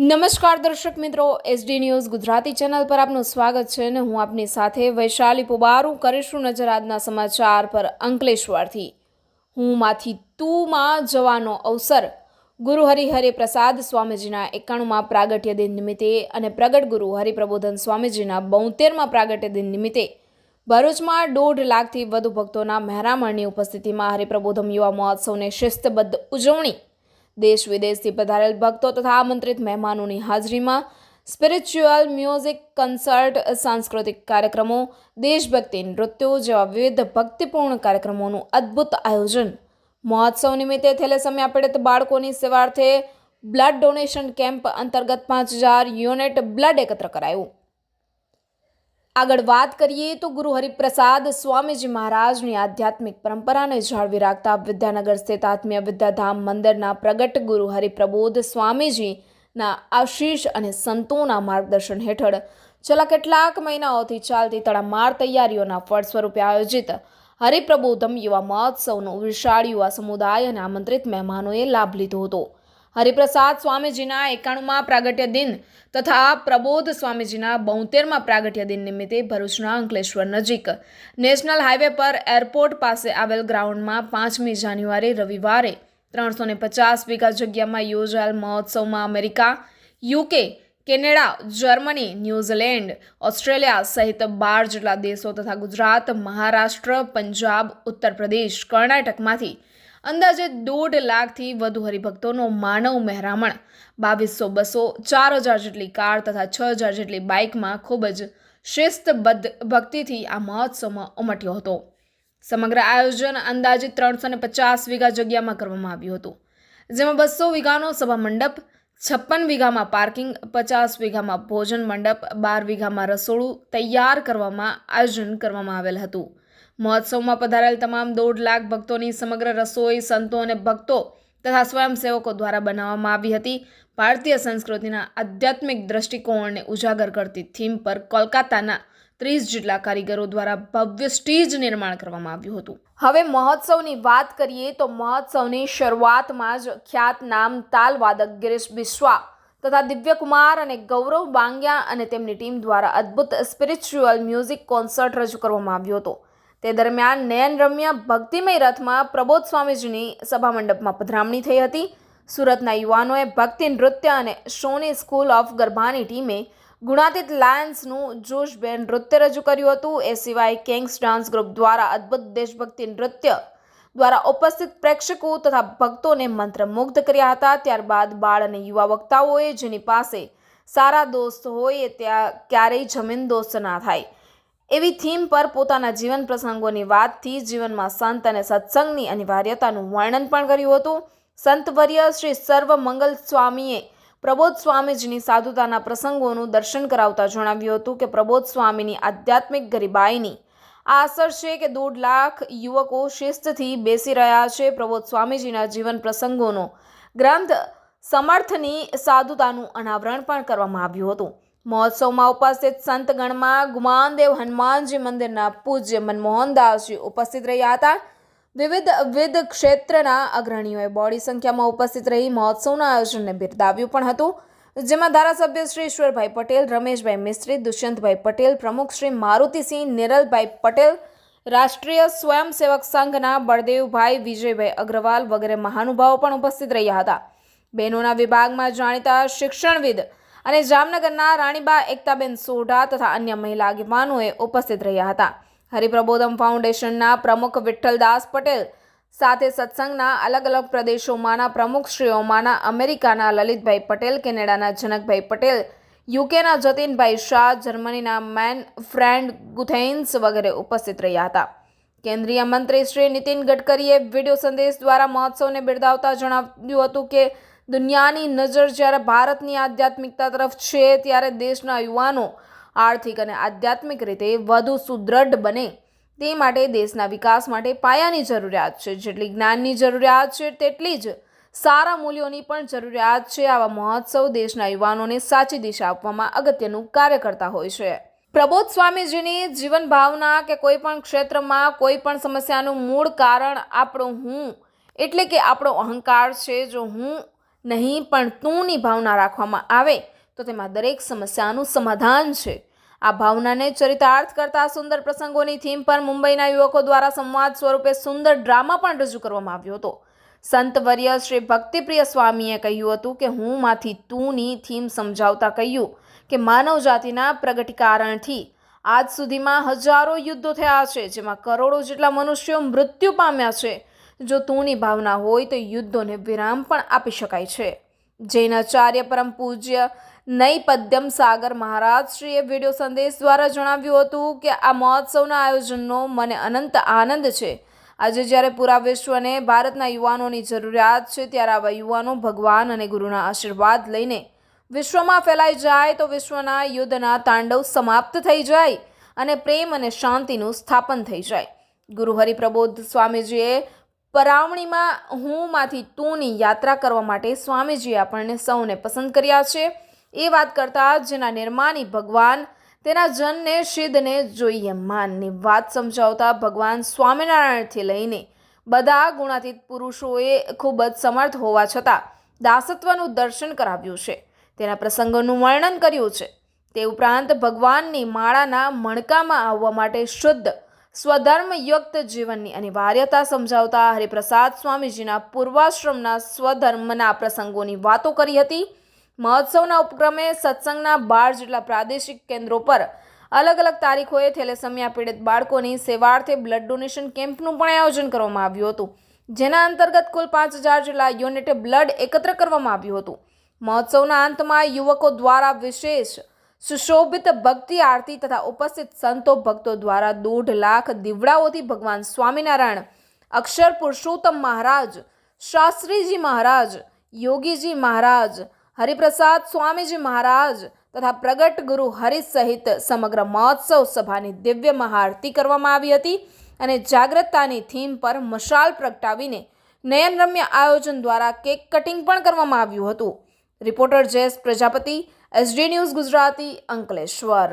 નમસ્કાર દર્શક મિત્રો એસડી ન્યૂઝ ગુજરાતી ચેનલ પર આપનું સ્વાગત છે અને હું આપની સાથે વૈશાલી પુબારું કરીશું નજર આજના સમાચાર પર અંકલેશ્વરથી. હું માથી તુમાં જવાનો અવસર. ગુરુ હરિહરે પ્રસાદ સ્વામીજીના એકાણુંમાં પ્રાગટ્ય દિન નિમિત્તે અને પ્રગટ ગુરુ હરિપ્રબોધન સ્વામીજીના બોતેરમાં પ્રાગટ્ય દિન નિમિત્તે ભરૂચમાં દોઢ લાખથી વધુ ભક્તોના મહેરામણની ઉપસ્થિતિમાં હરિપ્રબોધમ યુવા મહોત્સવને શિસ્તબદ્ધ ઉજવણી દેશ વિદેશથી પધારેલ ભક્તો તથા આમંત્રિત મહેમાનોની હાજરીમાં સ્પિરિચ્યુઅલ મ્યુઝિક કન્સર્ટ સાંસ્કૃતિક કાર્યક્રમો, દેશભક્તિ, નૃત્યો જેવા વિવિધ ભક્તિપૂર્ણ કાર્યક્રમોનું અદ્ભુત આયોજન. મહોત્સવ નિમિત્તે થેલેસમિયા પીડિત બાળકોની સેવાર્થે બ્લડ ડોનેશન કેમ્પ અંતર્ગત પાંચ હજાર યુનિટ બ્લડ એકત્ર કરાયું. આગળ વાત કરીએ તો ગુરુ હરિપ્રસાદ સ્વામીજી મહારાજની આધ્યાત્મિક પરંપરાને જાળવી રાખતા વિદ્યાનગર સ્થિત આત્મીય વિદ્યાધામ મંદિરના પ્રગટ ગુરુ હરિપ્રબોધ સ્વામીજીના આશીષ અને સંતોના માર્ગદર્શન હેઠળ છેલ્લા કેટલાક મહિનાઓથી ચાલતી તડામાર તૈયારીઓના ફળ સ્વરૂપે આયોજિત હરિપ્રબોધમ યુવા મહોત્સવનો વિશાળ યુવા સમુદાય અને આમંત્રિત મહેમાનોએ લાભ લીધો હતો. હરિપ્રસાદ સ્વામીજીના એકાણુંમાં પ્રાગટ્ય દિન તથા પ્રબોધ સ્વામીજીના બોતેરમાં પ્રાગટ્ય દિન નિમિત્તે ભરૂચના અંકલેશ્વર નજીક નેશનલ હાઈવે પર એરપોર્ટ પાસે આવેલ ગ્રાઉન્ડમાં પાંચમી જાન્યુઆરી રવિવારે ત્રણસો ને પચાસ વીઘા જગ્યામાં યોજાયેલ મહોત્સવમાં America, UK, Canada, Germany, New Zealand, Australia સહિત બાર જેટલા દેશો તથા ગુજરાત, મહારાષ્ટ્ર, પંજાબ ઉત્તર પ્રદેશ કર્ણાટકમાંથી અંદાજે દોઢ લાખથી વધુ હરિભક્તોનો માનવ મહેરામણ. બાવીસો, બસો, ચાર હજાર જેટલી કાર તથા છ હજાર જેટલી બાઇકમાં ખૂબ જ શિસ્તબદ્ધ ભક્તિથી આ મહોત્સવમાં ઉમટ્યો હતો. સમગ્ર આયોજન અંદાજે ત્રણસો ને પચાસ વીઘા જગ્યામાં કરવામાં આવ્યું હતું. જેમાં બસો વીઘાનો સભા મંડપ, છપ્પન વીઘામાં પાર્કિંગ, પચાસ વીઘામાં ભોજન મંડપ, બાર વીઘામાં રસોડું તૈયાર કરવામાં આયોજન કરવામાં આવેલ હતું. મહોત્સવમાં પધારેલ તમામ દોઢ લાખ ભક્તોની સમગ્ર રસોઈ, સંતો અને ભક્તો તથા સ્વયંસેવકો દ્વારા બનાવવામાં આવી હતી. ભારતીય સંસ્કૃતિના આધ્યાત્મિક દ્રષ્ટિકોણને ઉજાગર કરતી થીમ પર કોલકાતાના ત્રીસ જેટલા કારીગરો દ્વારા ભવ્ય સ્ટેજ નિર્માણ કરવામાં આવ્યું હતું. હવે મહોત્સવની વાત કરીએ તો મહોત્સવની શરૂઆતમાં જ ખ્યાત નામ તાલવાદક ગિરીશ બિસ્વા તથા દિવ્યકુમાર અને ગૌરવ બાંગ્યા અને તેમની ટીમ દ્વારા અદ્ભુત સ્પિરિચ્યુઅલ મ્યુઝિક કોન્સર્ટ રજૂ કરવામાં આવ્યો હતો. તે દરમિયાન નયન રમ્ય ભક્તિમય રથમાં પ્રબોધ સ્વામીજીની સભા મંડપમાં પધરામણી થઈ હતી. સુરતના યુવાનોએ ભક્તિ નૃત્ય અને સોની સ્કૂલ ઓફ ગરબાની ટીમે ગુણાતીત લાયન્સનું જોશભેર નૃત્ય રજૂ કર્યું હતું. એ સિવાય કિંગ્સ ડાન્સ ગ્રુપ દ્વારા અદ્ભુત દેશભક્તિ નૃત્ય દ્વારા ઉપસ્થિત પ્રેક્ષકો તથા ભક્તોને મંત્રમુગ્ધ કર્યા હતા. ત્યારબાદ બાળ અને યુવા વક્તાઓએ જેની પાસે સારા દોસ્ત હોય ત્યાં ક્યારેય જમીન દોસ્ત ના થાય. એવી થીમ પર પોતાના જીવન પ્રસંગોની વાતથી જીવનમાં સંત અને સત્સંગની અનિવાર્યતાનું વર્ણન પણ કર્યું હતું. સંતવર્ય શ્રી સર્વ મંગલ સ્વામીએ પ્રબોધ સ્વામીજીની સાધુતાના પ્રસંગોનું દર્શન કરાવતા જણાવ્યું હતું કે પ્રબોધ સ્વામીની આધ્યાત્મિક ગરીબાઈની આ અસર છે કે દોઢ લાખ યુવકો શિસ્તથી બેસી રહ્યા છે. પ્રબોધ સ્વામીજીના જીવન પ્રસંગોનો ગ્રંથ સમર્થની સાધુતાનું અનાવરણ પણ કરવામાં આવ્યું હતું. મહોત્સવમાં ઉપસ્થિત સંતગણમાં ગુમાનદેવ હનુમાનજી મંદિરના પૂજ્ય મનમોહનદાસજી ઉપસ્થિત રહ્યા હતા. વિવિધ વિધ ક્ષેત્રના અગ્રણીઓએ બોડી સંખ્યામાં ઉપસ્થિત રહી મહોત્સવના આયોજનને બિરદાવ્યું પણ હતું. જેમાં ધારાસભ્ય શ્રી ઈશ્વરભાઈ પટેલ, રમેશભાઈ મિસ્ત્રી, દુષ્યંતભાઈ પટેલ, પ્રમુખ શ્રી મારુતિસિંહ, નિરલભાઈ પટેલ, રાષ્ટ્રીય સ્વયંસેવક સંઘના બળદેવભાઈ, વિજયભાઈ અગ્રવાલ વગેરે મહાનુભાવો પણ ઉપસ્થિત રહ્યા હતા. બહેનોના વિભાગમાં જાણીતા શિક્ષણવિદ અને જામનગરના રાણીબા એકતાબેન સોઢા તથા અન્ય મહિલા આગેવાનોએ ઉપસ્થિત રહ્યા હતા. હરિપ્રબોધમ ફાઉન્ડેશનના પ્રમુખ વિઠ્ઠલદાસ પટેલ સાથે સત્સંગના અલગ અલગ પ્રદેશોમાંના પ્રમુખશ્રીઓમાંના અમેરિકાના લલિતભાઈ પટેલ, કેનેડાના જનકભાઈ પટેલ, યુકેના જતીનભાઈ શાહ, જર્મનીના મેન ફ્રેન્ડ ગુથેન્સ વગેરે ઉપસ્થિત રહ્યા હતા. કેન્દ્રીય મંત્રી શ્રી નીતિન ગડકરીએ વીડિયો સંદેશ દ્વારા મહોત્સવને બિરદાવતા જણાવ્યું હતું કે દુનિયાની નજર જ્યારે ભારતની આધ્યાત્મિકતા તરફ છે ત્યારે દેશના યુવાનો આર્થિક અને આધ્યાત્મિક રીતે વધુ સુદૃઢ બને તે માટે દેશના વિકાસ માટે પાયાની જરૂરિયાત છે. જેટલી જ્ઞાનની જરૂરિયાત છે, તેટલી જ સારા મૂલ્યોની પણ જરૂરિયાત છે. આવા મહોત્સવ દેશના યુવાનોને સાચી દિશા આપવામાં અગત્યનું કાર્ય કરતા હોય છે. પ્રબોધ સ્વામીજીની જીવન ભાવના કે કોઈ પણ ક્ષેત્રમાં કોઈ પણ સમસ્યાનું મૂળ કારણ આપણો હું, એટલે કે આપણો અહંકાર છે, જો હું નહીં, પણ તુંની ભાવના રાખવામાં આવે તો તેમાં દરેક સમસ્યાનું સમાધાન છે. આ ભાવનાને ચરિતાર્થ કરતા સુંદર પ્રસંગોની થીમ પર મુંબઈના યુવકો દ્વારા સંવાદ સ્વરૂપે સુંદર ડ્રામા પણ રજૂ કરવામાં આવ્યો હતો. સંતવર્ય શ્રી ભક્તિપ્રિય સ્વામીએ કહ્યું હતું કે હું માંથી તુંની થીમ સમજાવતા કહ્યું કે માનવ જાતિના પ્રગટીકારણથી આજ સુધીમાં હજારો યુદ્ધો થયા છે, જેમાં કરોડો જેટલા મનુષ્યો મૃત્યુ પામ્યા છે જો તુની ભાવના હોય તો યુદ્ધોને વિરામ પણ આપી શકાય છે. જૈન આચાર્ય પરમ પૂજ્ય નૈપદ્યમ સાગર મહારાજ શ્રીએ વીડિયો સંદેશ દ્વારા જણાવ્યું હતું કે આ મહોત્સવના આયોજનનો મને અનંત આનંદ છે. આજે જ્યારે પૂરા વિશ્વને ભારતના યુવાનોની જરૂરિયાત છે ત્યારે આવા યુવાનો ભગવાન અને ગુરુના આશીર્વાદ લઈને વિશ્વમાં ફેલાઈ જાય તો વિશ્વના યુદ્ધના તાંડવ સમાપ્ત થઈ જાય અને પ્રેમ અને શાંતિનું સ્થાપન થઈ જાય. ગુરુ હરિપ્રબોધ સ્વામીજીએ પરાવણીમાં હુંમાંથી તુંની યાત્રા કરવા માટે સ્વામીજીએ આપણને સૌને પસંદ કર્યા છે. એ વાત કરતાં જેના નિર્માણી ભગવાન, તેના જનને સિદ્ધને જોઈએ માનની વાત સમજાવતા ભગવાન સ્વામિનારાયણથી લઈને બધા ગુણાતીત પુરુષોએ ખૂબ જ સમર્થ હોવા છતાં દાસત્વનું દર્શન કરાવ્યું છે. તેના પ્રસંગોનું વર્ણન કર્યું છે. તે ઉપરાંત ભગવાનની માળાના મણકામાં આવવા માટે શુદ્ધ સ્વધર્મયુક્ત જીવનની અનિવાર્યતા સમજાવતા હરિપ્રસાદ સ્વામીજીના પૂર્વાશ્રમના સ્વધર્મના પ્રસંગોની વાતો કરી હતી. મહોત્સવના ઉપક્રમે સત્સંગના બાર જેટલા પ્રાદેશિક કેન્દ્રો પર અલગ અલગ તારીખોએ થેલેસમિયા પીડિત બાળકોની સેવાર્થે બ્લડ ડોનેશન કેમ્પનું પણ આયોજન કરવામાં આવ્યું હતું. જેના અંતર્ગત કુલ પાંચ હજાર જેટલા યુનિટે બ્લડ એકત્ર કરવામાં આવ્યું હતું. મહોત્સવના અંતમાં યુવકો દ્વારા વિશેષ સુશોભિત ભક્તિ આરતી તથા ઉપસ્થિત સંતો ભક્તો દ્વારા દોઢ લાખ દીવડાઓથી ભગવાન સ્વામિનારાયણ, અક્ષર પુરુષોત્તમ મહારાજ, શાસ્ત્રીજી મહારાજ, યોગીજી મહારાજ, હરિપ્રસાદ સ્વામીજી મહારાજ તથા પ્રગટ ગુરુ હરિ સહિત સમગ્ર મહોત્સવ સભાની દિવ્ય મહાઆરતી કરવામાં આવી હતી અને જાગ્રતતાની થીમ પર મશાલ પ્રગટાવીને નયનરમ્ય આયોજન દ્વારા કેક કટિંગ પણ કરવામાં આવ્યું હતું. Reporter Jayesh Prajapati SD news Gujarati Ankleshwar.